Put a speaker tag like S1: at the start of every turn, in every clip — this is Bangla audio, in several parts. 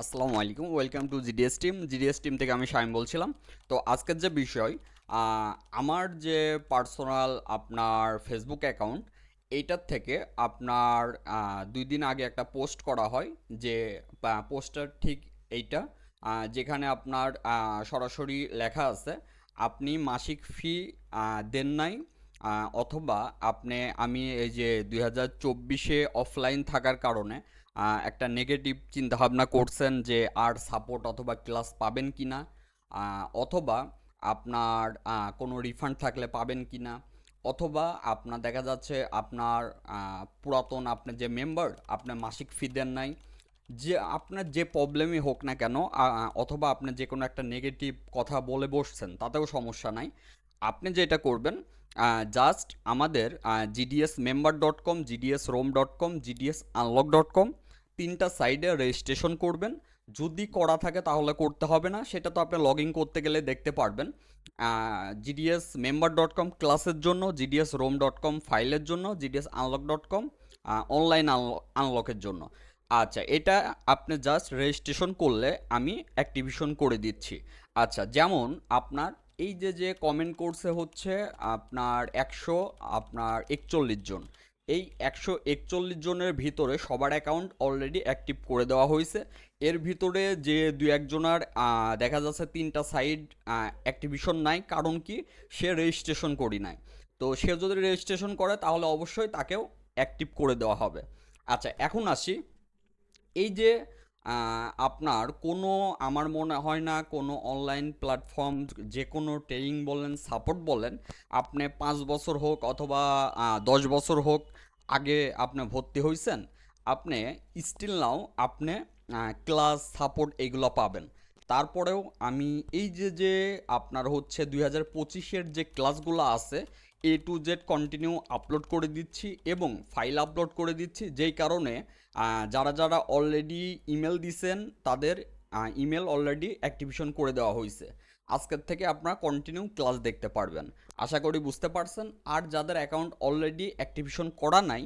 S1: আসসালামু আলাইকুম, welcome to GDS team. GDS team থেকে আমি শাইম বলছিলাম। তো আজকের যে বিষয় আমার যে পার্সোনাল আপনার ফেসবুক অ্যাকাউন্ট এইটার থেকে আপনার দুই দিন আগে একটা পোস্ট করা হয় যে পোস্টার ঠিক এইটা যেখানে আপনার সরাসরি লেখা আছে, আপনি মাসিক ফি দেন নাই অথবা আপনি, আমি এই যে দুই হাজার চব্বিশে অফলাইন থাকার কারণে একটা নেগেটিভ চিন্তাভাবনা করছেন যে আর সাপোর্ট অথবা ক্লাস পাবেন কি না অথবা আপনার কোনো রিফান্ড থাকলে পাবেন কি না, অথবা আপনার, দেখা যাচ্ছে আপনার পুরাতন আপনার যে মেম্বার আপনার মাসিক ফি দেন নাই, যে আপনার যে প্রবলেমই হোক না কেন অথবা আপনি যে কোনো একটা নেগেটিভ কথা বলে বসছেন, তাতেও সমস্যা নাই। আপনি যেটা করবেন জাস্ট আমাদের GDS member dot com GDS rom dot com GDS unlock dot com তিনটা সাইডে রেজিস্ট্রেশন করবেন। যদি করা থাকে তাহলে করতে হবে না, সেটা তো আপনি লগ ইন করতে গেলে দেখতে পারবেন। জিডিএস মেম্বার ডট কম ক্লাসের জন্য জিডিএস রোম ডট কম ফাইলের জন্য GDS unlock dot com online আনলকের জন্য। আচ্ছা এটা আপনি জাস্ট রেজিস্ট্রেশন করলে আমি অ্যাক্টিভেশন করে দিচ্ছি। আচ্ছা যেমন আপনার এই যে যে কমেন্ট করছে হচ্ছে আপনার একশো, আপনার একচল্লিশ জন। এই একশো একচল্লিশ জনের ভিতরে সবার অ্যাকাউন্ট অলরেডি অ্যাক্টিভ করে দেওয়া হয়েছে। এর ভিতরে যে দু একজনের দেখা যাচ্ছে তিনটা সাইড অ্যাক্টিভিশন নাই। কারণ কি? সে রেজিস্ট্রেশন করি নাই। তো সে যদি রেজিস্ট্রেশন করে, তাহলে অবশ্যই তাকেও অ্যাক্টিভ করে দেওয়া হবে। আচ্ছা এখন আসি। এই যে আপনার কোনো, আমার মনে হয় না কোনো অনলাইন প্ল্যাটফর্ম যে কোনো ট্রেনিং বলেন সাপোর্ট বলেন, আপনি পাঁচ বছর হোক অথবা দশ বছর হোক আগে আপনি ভর্তি হয়েছেন আপনি স্টিল নাও আপনি ক্লাস সাপোর্ট এগুলো পাবেন। তারপরেও আমি এই যে যে আপনার হচ্ছে দুই হাজার পঁচিশের যে ক্লাসগুলো আছে, A to Z continue upload করে দিচ্ছি এবং ফাইল আপলোড করে দিচ্ছি। যেই কারণে যারা যারা অলরেডি ইমেল দিছেন, তাদের ইমেল অলরেডি অ্যাক্টিভেশন করে দেওয়া হয়েছে আজকের থেকে আপনারা কন্টিনিউ ক্লাস দেখতে পারবেন। আশা করি বুঝতে পারছেন। আর যাদের অ্যাকাউন্ট অলরেডি অ্যাক্টিভেশন করা নাই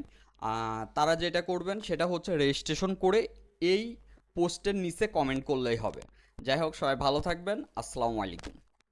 S1: তারা যেটা করবেন, সেটা হচ্ছে রেজিস্ট্রেশন করে এই পোস্টের নিচে কমেন্ট করলেই হবে। যাই হোক সবাই ভালো থাকবেন। আসসালামু আলাইকুম।